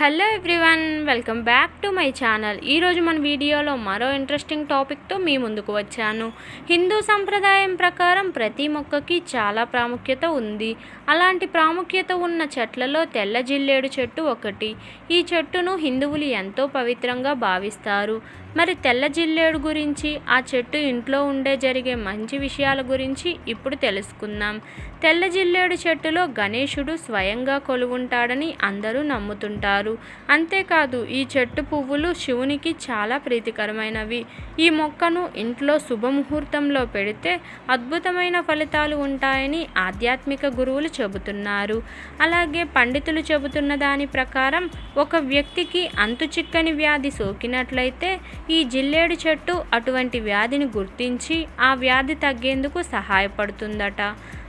Hello everyone welcome back to my channel ఈరోజు మన వీడియోలో మరో ఇంట్రెస్టింగ్ టాపిక్తో మీ ముందుకు వచ్చాను. హిందూ సంప్రదాయం ప్రకారం ప్రతి మొక్కకి చాలా ప్రాముఖ్యత ఉంది. అలాంటి ప్రాముఖ్యత ఉన్న చెట్లలో తెల్ల జిల్లేడు చెట్టు ఒకటి. ఈ చెట్టును హిందువులు ఎంతో పవిత్రంగా భావిస్తారు. మరి తెల్ల జిల్లేడు గురించి ఆ చెట్టు ఇంట్లో ఉండే జరిగే మంచి విషయాల గురించి ఇప్పుడు తెలుసుకుందాం. తెల్ల జిల్లేడు చెట్టులో గణేశుడు స్వయంగా కొలువుంటాడని అందరూ నమ్ముతుంటారు. అంతేకాదు ఈ చెట్టు పువ్వులు శివునికి చాలా ప్రీతికరమైనవి. ఈ మొక్కను ఇంట్లో శుభముహూర్తంలో పెడితే అద్భుతమైన ఫలితాలు ఉంటాయని ఆధ్యాత్మిక గురువులు చెబుతున్నారు. అలాగే పండితులు చెబుతున్న దాని ప్రకారం ఒక వ్యక్తికి అంతుచిక్కని వ్యాధి సోకినట్లయితే ఈ జిల్లేడు చెట్టు అటువంటి వ్యాధిని గుర్తించి ఆ వ్యాధి తగ్గేందుకు సహాయపడుతుందట.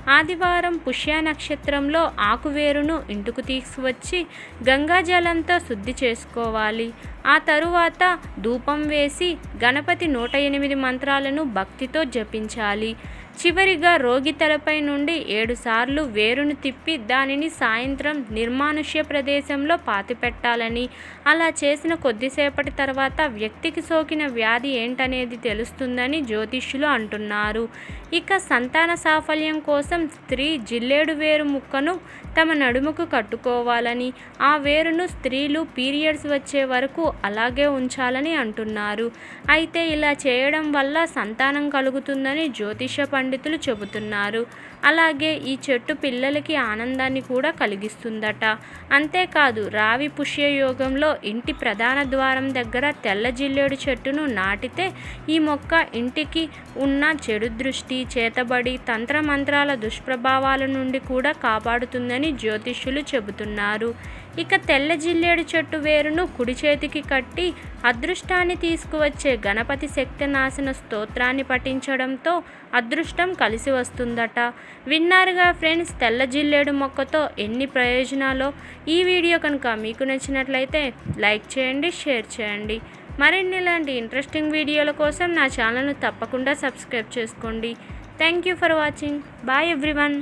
ఆదివారం పుష్య నక్షత్రంలో ఆకువేరును ఇంటికి తీసుకువచ్చి గంగాజలంతో శుద్ధి చేసుకోవాలి. ఆ తరువాత ధూపం వేసి గణపతి నూట ఎనిమిది మంత్రాలను భక్తితో జపించాలి. చివరిగా రోగి తలపై నుండి ఏడుసార్లు వేరును తిప్పి దానిని సాయంత్రం నిర్మానుష్య ప్రదేశంలో పాతిపెట్టాలని. అలా చేసిన కొద్దిసేపటి తర్వాత వ్యక్తికి సోకిన వ్యాధి ఏంటనేది తెలుస్తుందని జ్యోతిష్యులు అంటున్నారు. ఇక సంతాన సాఫల్యం కోసం స్త్రీ జిల్లేడు వేరు ముక్కను తమ నడుముకు కట్టుకోవాలని ఆ వేరును స్త్రీలు పీరియడ్స్ వచ్చే వరకు అలాగే ఉంచాలని అంటున్నారు. అయితే ఇలా చేయడం వల్ల సంతానం కలుగుతుందని జ్యోతిష పండితులు చెబుతున్నారు. అలాగే ఈ చెట్టు పిల్లలకి ఆనందాన్ని కూడా కలిగిస్తుందట. అంతేకాదు రావి పుష్య యోగంలో ఇంటి ప్రధాన ద్వారం దగ్గర తెల్ల జిల్లేడు చెట్టును నాటితే ఈ మొక్క ఇంటికి ఉన్న చెడు దృష్టి చేతబడి తంత్రమంత్రాల దుష్ప్రభావాల నుండి కూడా కాపాడుతుందని జ్యోతిష్యులు చెబుతున్నారు. ఇక తెల్ల జిల్లేడు చెట్టు వేరును కుడి చేతికి కట్టి అదృష్టాన్ని తీసుకువచ్చే గణపతి శక్తినాశన స్తోత్రాన్ని పఠించడంతో అదృష్టం కలిసి వస్తుందట. విన్నారుగా ఫ్రెండ్స్ తెల్ల జిల్లేడు మొక్కతో ఎన్ని ప్రయోజనాలో? ఈ వీడియో కనుక మీకు నచ్చినట్లయితే లైక్ చేయండి షేర్ చేయండి. మరిన్ని ఇలాంటి ఇంట్రెస్టింగ్ వీడియోల కోసం నా ఛానల్ను తప్పకుండా సబ్స్క్రైబ్ చేసుకోండి. Thank you for watching. Bye everyone.